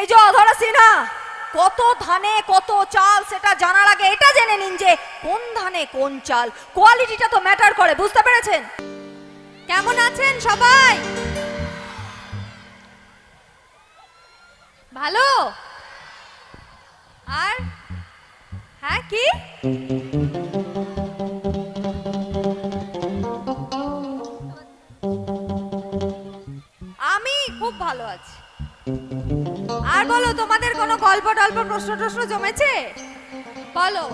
এই যে অধরা সিনহা, কত ধানে কত চাল সেটা জানার আগে এটা জেনে নিন যে কোন ধানে কোন চাল। কোয়ালিটিটা তো ম্যাটার করে, বুঝতে পেরেছেন? কেমন আছেন সবাই? ভালো? আর? হ্যাঁ কি? আর বলো, তোমাদের কোনো গল্প টল্প প্রশ্ন টশ্ন জমেছে? বলো।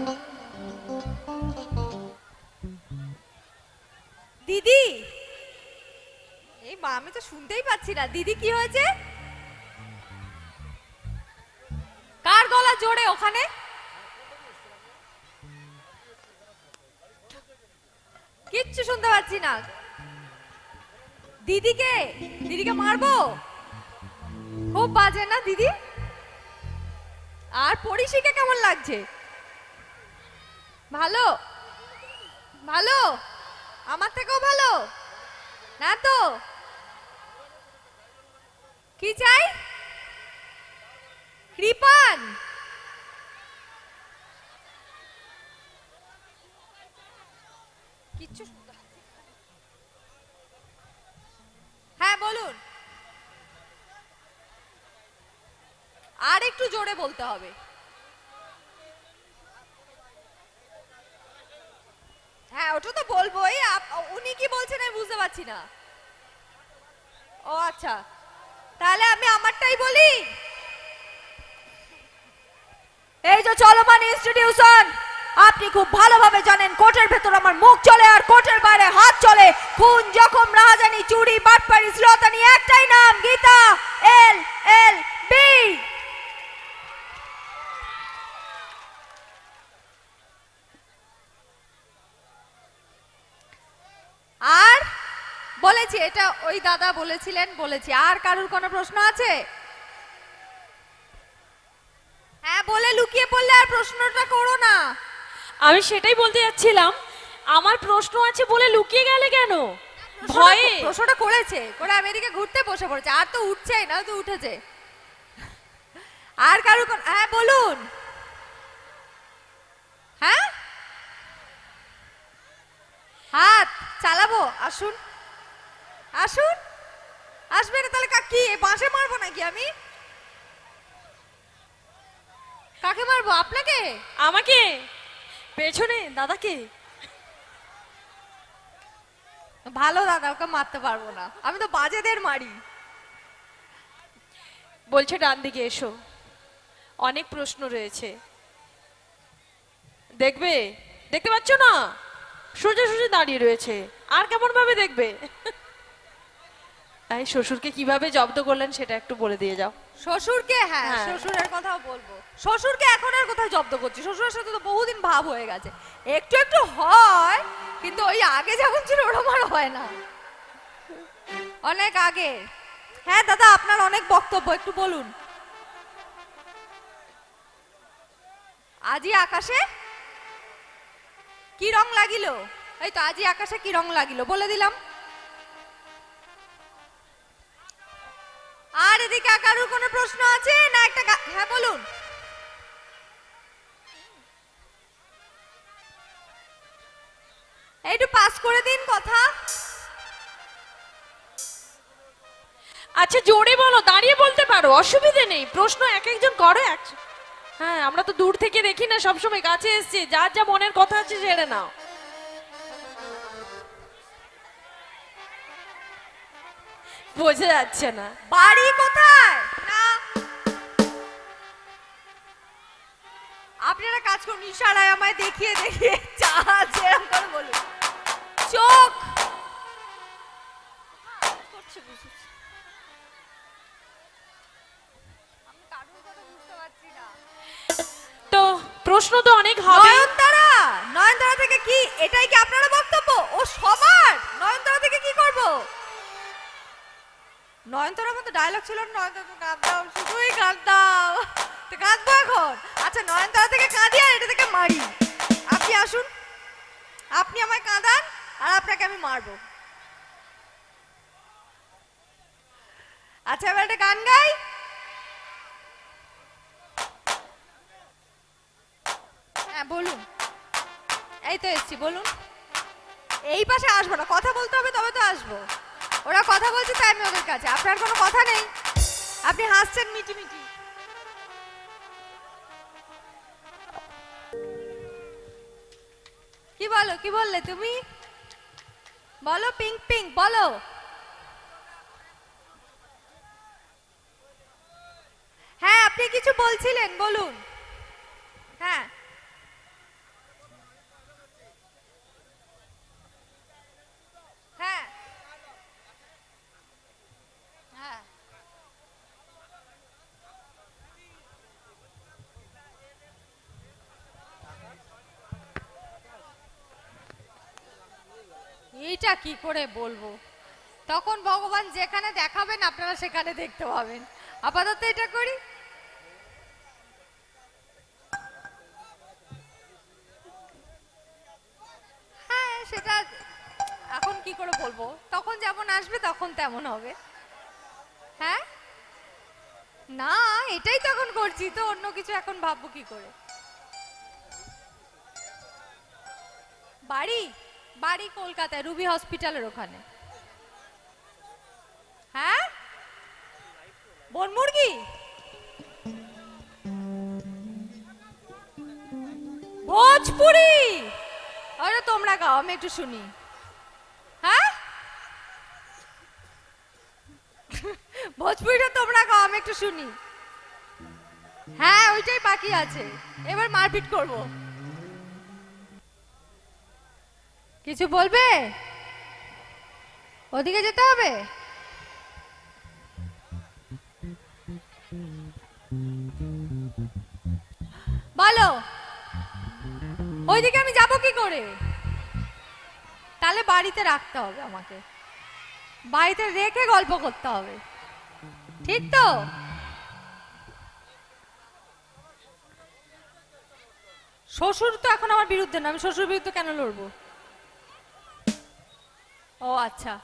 দিদি! এই মা, আমি তো শুনতেই পাচ্ছি না। দিদি, কি হয়েছে? কার গলা জোরে ওখানে? কিচ্ছু শুনতে পাচ্ছি না। দিদিকে? দিদিকে মারবো? খুব বাজে না, দিদি? আর পরিশিকে কেমন লাগছে? ভালো? ভালো? আমার থেকেও ভালো? না তো? কি চাই? কৃপান। হ্যাঁ বলুন। আর একটু জোরে বলতে হবে। হ্যাঁ ওটা তো বলবোই। উনি কি বলছেন আমি বুঝতে পারছি না। ও আচ্ছা। তাহলে আমি আমারটাই বলি? এই যে চলমান ইনস্টিটিউশন আপনি খুব ভালোভাবে জানেন কোর্টের ভেতর আমার মুখ চলে আর কোর্টের বাইরে হাত চলে। খুন, জখম, রাহাজানি, চুরি, বাটপাড়ি শ্লোতানি একটাই নাম, গীতা, এল এল বি আর বলেছি এটা ওই দাদা বলেছিলেন বলেছি। আর কারুর কোনো প্রশ্ন আছে? হ্যাঁ বলে লুকিয়ে পড়লে আর প্রশ্নটা করো না। আমি সেটাই বলতে যাচ্ছিলাম আমার প্রশ্ন আছে বলে লুকিয়ে গেলে কেন? ভয়ে। প্রশ্নটা করেছে করে আমি এদিকে ঘুরতে বসে পড়েছে আর তো উঠছেই না তো উঠেছে। আর কারুর কোন- হ্যাঁ বলুন। হ্যাঁ? হাত চালাবো আসুন। আসুন। আসবে না তাহলে কা- কি এ বাঁশে মারবো নাকি আমি? কাকে মারবো আপনাকে? আমাকে? পেছনে দাদাকে? ভালো দাদা ওকে মারতে পারব না। আমি তো বাজেদের মারি। বলছে ডান দিকে এসো। অনেক প্রশ্ন রয়েছে। দেখবে? দেখতে পাচ্ছ না? সোজা সোজা দাঁড়িয়ে রয়েছে। আর কেমন ভাবে দেখবে? তাই শ্বশুরকে কীভাবে জব্দ করলেন সেটা একটু বলে দিয়ে যাও। শ্বশুরকে? হ্যাঁ হ্যাঁ। শ্বশুরের কথাও বলব। শ্বশুরকে এখন আর কোথায় জব্দ করছি? শ্বশুরের সাথে তো বহুদিন ভাব হয়ে গেছে। একটু একটু হয় কিন্তু ওই আগে যেমন ছিল ওরকম আর হয় না। অনেক আগে। হ্যাঁ দাদা আপনার অনেক বক্তব্য একটু বলুন। আজই আকাশে কি রং লাগিল? এই তো আজই আকাশে কি রং লাগিল? বলে দিলাম। আর এদিকে কারোর কোনো প্রশ্ন আছে? না, একটা হ্যাঁ বলুন। একটু পাস করে দিন কথা। আচ্ছা জোরে বলো, দাঁড়িয়ে বলতে পারো, অসুবিধে নেই, প্রশ্ন এক একজন করো, এক হ্যাঁ আমরা তো দূর থেকে দেখি না, সবসময় কাছে এসছি, যার যা মনের কথা আছে সেরে নাও। বোঝা যাচ্ছে না। বাড়ি কোথায়? না। আপনারা কাজ করুন ইশারায় আমায় দেখিয়ে দেখিয়ে চা যেরকম করে বলুন। চোখ। তো প্রশ্ন তো অনেক হবে। নয়নতারা! নয়নতারা থেকে কি? এটাই কি আপনারা বক্তব্য? ও সবার! নয়নতারা থেকে কি করব? নয়নতারার মতো ডায়লগ ছিল না নয়নতারা তো কাঁদ দাও, শুধুই কাঁদ দাও। তো কাঁদবো এখন? আচ্ছা নয়নতরা থেকে কাঁদি আর এটা থেকে মারি। আপনি আসুন, আপনি আমায় কাঁদান আর আপনাকে আমি মারবো। আচ্ছা এবার একটা গান গাই। হ্যাঁ বলুন। এই তো এসছি, বলুন। এই পাশে আসব না, কথা বলতে হবে, তবে তো আসব। ওরা কথা বলছে তাই আমি ওদের কাছে। আপনার কোনো কথা নেই? আপনি হাসছেন মিটি মিটি কি বলো, কি বললে তুমি? বলো, পিঙ্ক পিঙ্ক, বলো। হ্যাঁ আপনি কিছু বলছিলেন, বলুন হ্যাঁ হ্যাঁ হ্যাঁ এইটা কি করে বলব? তখন ভগবান যেখানে দেখাবেন, আপনারা সেখানে দেখতে পাবেন। আপাতত এটা করি। হ্যাঁ সেটা এখন কি করে বলব? তখন যেমন আসবে, তখন তেমন হবে। হ্যাঁ? না, এটাই তখন করছি, তো অন্য কিছু এখন ভাববো কি করে? বাড়ি? বাড়ি কলকাতায়, রুবি হসপিটালের ওখানে। হ্যাঁ? বনমুরগি ভোজপুরি? আরে তোমরা গাও, আমি একটু শুনি। হ্যাঁ? ভোজপুরিটা তোমরা গাও, আমি একটু শুনি। হ্যাঁ ওইটাই বাকি আছে। এবার মারপিট করব। কিছু বলবে? ওদিকে যেতে হবে? বলো, ওইদিকে আমি যাব কি করে? তাহলে বাড়িতে রাখতে হবে আমাকে। বাড়িতে রেখে গল্প করতে হবে। ঠিক তো? শ্বশুর তো এখন আমার বিরুদ্ধে না আমি শ্বশুর বিরুদ্ধে কেন লড়বো? ও আচ্ছা।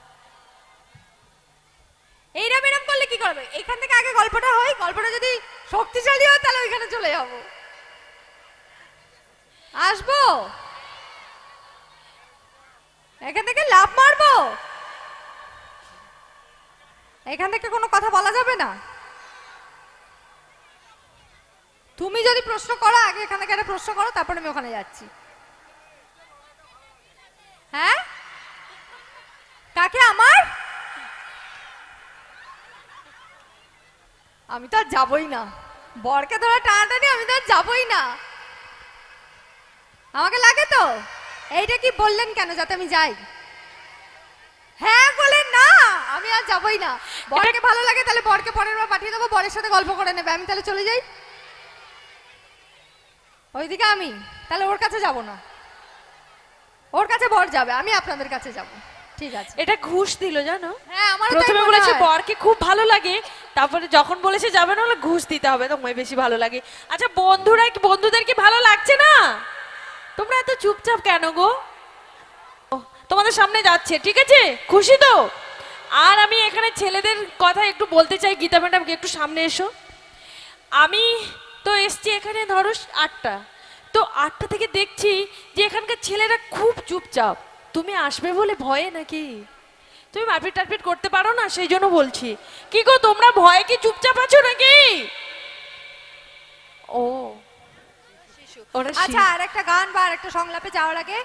এইরকম এরকম করলে কি করবে? এখান থেকে আগে গল্পটা হয়, গল্পটা যদি শক্তিশালী হয়, তাহলে ওইখানে চলে যাব। আসব? এখান থেকে লাভ মারবো? এখান থেকে কোনো কথা বলা যাবে না? তুমি যদি প্রশ্ন করো, আগে এখান থেকে একটা প্রশ্ন করো, তারপরে আমি ওখানে যাচ্ছি। হ্যাঁ? কাকে আমার? আমি তো আর যাবই না। বরকে ধরে টানাটানি আমি তো আর যাবই না। আমাকে লাগে তো? এইটা কি বললেন কেন যাতে আমি যাই? হ্যাঁ বলেন না আমি আর যাবই না। বরকে ভালো লাগে তাহলে বরকে পরের বার পাঠিয়ে দেবো বরের সাথে গল্প করে নেবে। আমি তাহলে চলে যাই। ওইদিকে আমি তাহলে ওর কাছে যাব না। ওর কাছে বর যাবে আমি আপনাদের কাছে যাব। ঠিক আছে। এটা ঘুষ দিল জানো? হ্যাঁ আমার প্রথমে বলেছে বরকে খুব ভালো লাগে। তারপরে যখন বলেছে যাবে না হলে ঘুষ দিতে হবে তোমায় বেশি ভালো লাগে। আচ্ছা বন্ধুরা কি বন্ধুদের কি ভালো লাগছে না? তোমরা এত চুপচাপ কেন গো? তোমাদের সামনে যাচ্ছে ঠিক আছে? খুশি তো? আর আমি এখানে ছেলেদের কথা একটু বলতে চাই গীতা ম্যাডামকে একটু সামনে এসো। আমি তো এসছি এখানে ধরো আটটা। তো আটটা থেকে দেখছি যে এখানকার ছেলেরা খুব চুপচাপ। তুমি আসবে বলে ভয়ে নাকি? তুমি মারপিট টারপিট করতে পারো না সেই জন্য বলছি। কি গো তোমরা ভয়ে কি চুপচাপ আছো নাকি? ও। আচ্ছা আর একটা গান বা আর একটা সংলাপে যাওয়ার আগে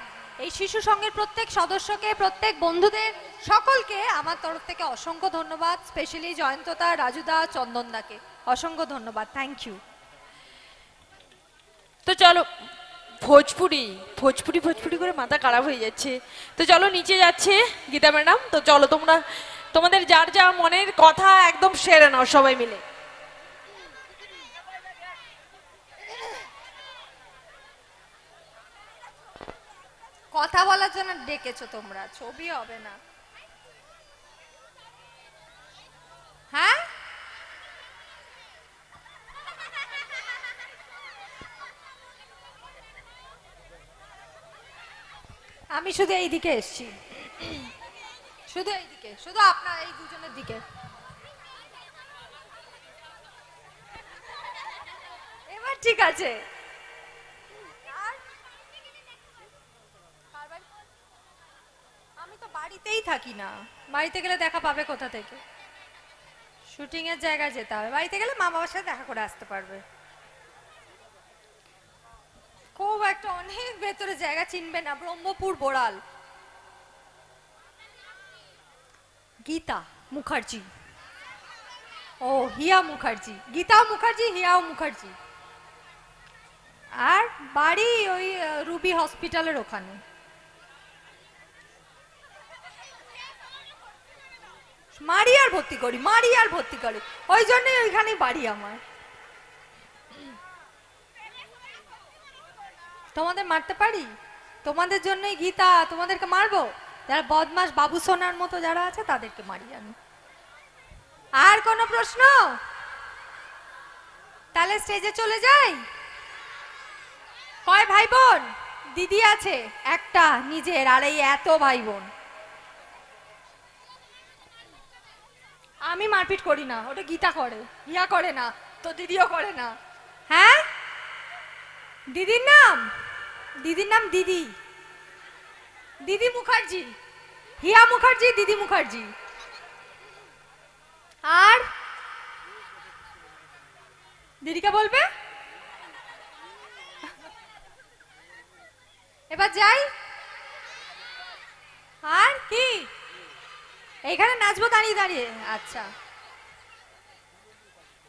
এই শিশু সঙ্গের প্রত্যেক সদস্যকে প্রত্যেক বন্ধুদের সকলকে আমার তরফ থেকে অসংখ্য ধন্যবাদ স্পেশালি জয়ন্তদা রাজুদা চন্দনদাকে। অসংখ্য ধন্যবাদ থ্যাংক ইউ তো চলো ভোজপুরি ভোজপুরি ভোজপুরি করে মাথা খারাপ হয়ে যাচ্ছে। তো চলো নিচে যাচ্ছে গীতা ম্যাডাম, তো চলো তোমরা, তোমাদের যার যা মনের কথা একদম সেরে নাও সবাই মিলে। কথা বলার জন্য ডেকেছো তোমরা, ছবি হবে না। আমি শুধু এই দিকে এসছি। শুধু এই দিকে শুধু আপনার এই দুজনের দিকে। এবার ঠিক আছে। আমি তো বাড়িতেই থাকি না। বাড়িতে গেলে দেখা পাবে কোথা থেকে? শুটিংয়ের জায়গা যেতে হবে। বাড়িতে গেলে মা বাবার সাথে দেখা করে আসতে পারবে। খুব একটা অনেক ভেতরে জায়গা চিনবে না, ব্রহ্মপুর বোড়াল। গীতা মুখার্জি। ও, হিয়া মুখার্জি। গীতা মুখার্জি, হিয়াও মুখার্জি। আর বাড়ি ওই রুবি হসপিটালের ওখানে। মারি আর ভর্তি করি মারি আর ভর্তি করি। ওই জন্যই ওইখানে বাড়ি আমার। তোমাদের মারতে পারি? তোমাদের জন্যই গীতা, তোমাদেরকে মারবো? যারা বদমাস বাবু সোনার মতো যারা আছে, তাদেরকে মারি আমি। আর কোনো প্রশ্ন? তাহলে স্টেজে চলে যাই। কয় ভাই বোন দিদি আছে, একটা নিজের, আর এই এত ভাই বোন আমি মারপিট করি না, ওটা গীতা করে। ইয়া করে না, তো দিদিও করে না। হ্যাঁ? দিদির নাম? দিদির নাম দিদি। দিদি মুখার্জি। হিয়া মুখার্জি, দিদি মুখার্জি। আর? দিদিকে বলবে? এবার যাই। আর কি? এইখানে নাচবো, দাঁড়িয়ে দাঁড়িয়ে। আচ্ছা।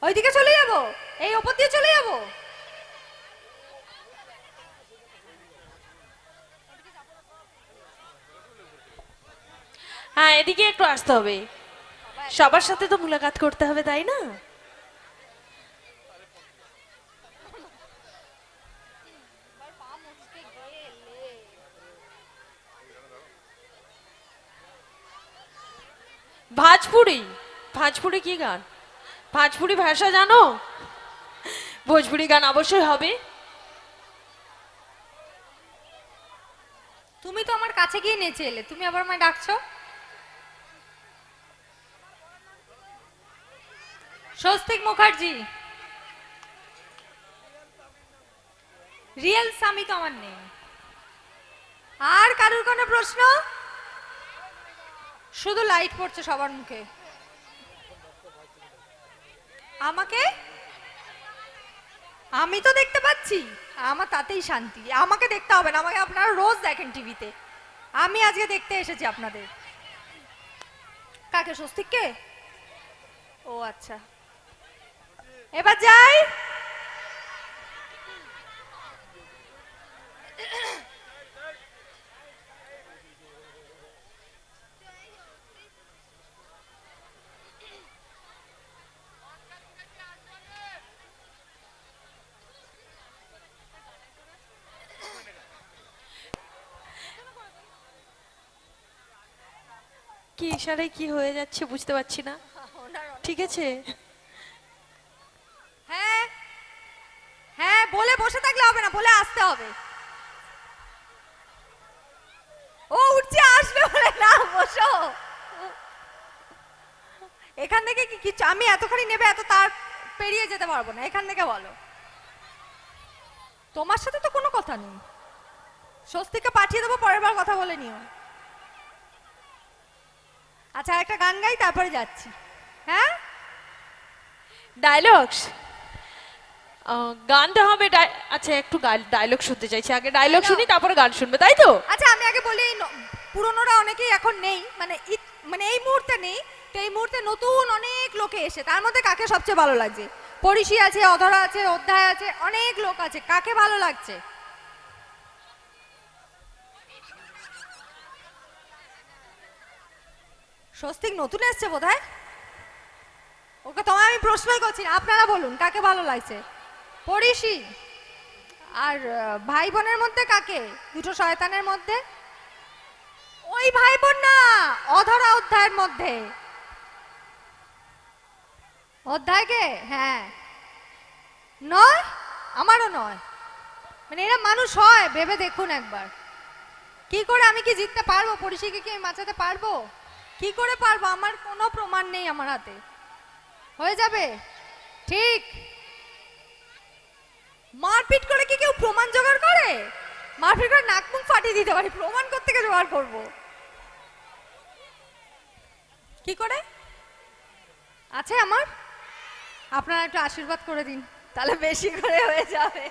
ওইদিকে চলে যাব? এই ওপর দিয়ে চলে যাব? হ্যাঁ এদিকে একটু আসতে হবে। সবার সাথে তো মুলাকাত করতে হবে, তাই না? ভাজপুরি? ভাজপুরি কি গান? ভাজপুরি ভাষা জানো? ভোজপুরি গান অবশ্যই হবে। তুমি তো আমার কাছে গিয়ে নেচে এলে, তুমি আবার আমায় ডাকছো? স্বস্তিক মুখার্জি। রিয়েল স্বামী তো আমার নেই। আর কারুর কোনো প্রশ্ন? শুধু লাইট পড়ছে সবার মুখে। আমাকে? আমি তো দেখতে পাচ্ছি। আমার তাতেই শান্তি। আমাকে দেখতে হবে না। আমাকে আপনারা রোজ দেখেন টিভিতে। আমি আজকে দেখতে এসেছি আপনাদের। কাকে, স্বস্তিককে? ও আচ্ছা। এবার যাই। কি ইশারায় কি হয়ে যাচ্ছে বুঝতে পারছি না। ঠিক আছে হ্যাঁ হ্যাঁ বলে বসে থাকলে হবে না, বলে আসতে হবে। ও উঠছে, আসবে বলে, না, বসো। এখান থেকে কি কিছু আমি এতখানি নেবে, এত তার পেরিয়ে যেতে পারব না, এখান থেকে বলো। তোমার সাথে তো কোনো কথা নেই। স্বস্তিকে পাঠিয়ে দেবো, পরের বার কথা বলে নিও। আচ্ছা একটা গান গাই, তারপরে যাচ্ছি। হ্যাঁ? ডায়লগস গানটা হবে আচ্ছা একটু ডায়লগ শুনতে চাইছি। আগে ডায়লগ শুনি তারপরে গান শুনবে তাই তো? আচ্ছা আমি আগে বলি পুরনোরা অনেকেই এখন নেই মানে মানে এই মুহূর্তে নেই তো এই মুহূর্তে নতুন অনেক লোকে এসে তার মধ্যে কাকে সবচেয়ে ভালো লাগছে? পরিষি আছে অধরা আছে অধ্যায় আছে অনেক লোক আছে কাকে ভালো লাগছে? স্বস্তিক নতুন এসছে বোধহয়? ওকে তোমায় আমি প্রশ্নই করছি আপনারা বলুন কাকে ভালো লাগছে? পরিষি আর ভাই বোনের মধ্যে কাকে? দুটো শয়তানের মধ্যে? ওই ভাই বোন না, অধরা অধ্যায়ের মধ্যে। অধ্যায়কে হ্যাঁ। নয়? আমারও নয়। মানে এরা মানুষ হয়, ভেবে দেখুন একবার। কি করে আমি কি জিততে পারব? পরিষেকে কি আমি বাঁচাতে পারব? কি করে পারব? আমার কোনো প্রমাণ নেই আমার হাতে। হয়ে যাবে? ঠিক। মারপিট করে কি কেউ প্রমাণ জোগাড় করে? মারপিট করে নাক মুখ ফাটিয়ে দিতে পারি, প্রমাণ করতে গিয়ে জোগাড় করব। কি করে? আছে আমার? আপনারা একটু আশীর্বাদ করে দিন, তাহলে বেশি করে হয়ে যাবে।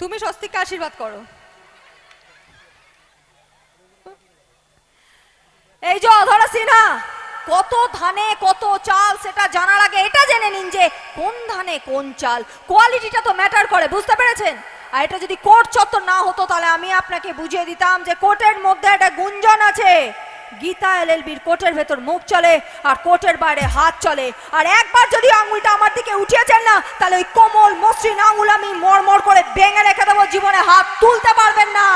তুমি স্বস্তিককে আশীর্বাদ করো। এই যে অধরা সিনহা! কত ধানে কত চাল সেটা জানার আগে এটা জেনে নিন যে কোন ধানে কোন চাল। কোয়ালিটিটা তো ম্যাটার করে, বুঝতে পেরেছেন? আর এটা যদি কোর্ট চত্বর না হতো, তাহলে আমি আপনাকে বুঝিয়ে দিতাম যে কোর্টের মধ্যে একটা গুঞ্জন আছে। গীতা এল এলএলবির কোর্টের ভেতর মুখ চলে আর কোর্টের বাইরে হাত চলে। আর একবার যদি আঙুলটা আমার দিকে উঠিয়েছেন না, তাহলে ওই কোমল মসৃণ আঙুল আমি মরমর করে ভেঙে রেখে দেবো, জীবনে হাত তুলতে পারবেন না।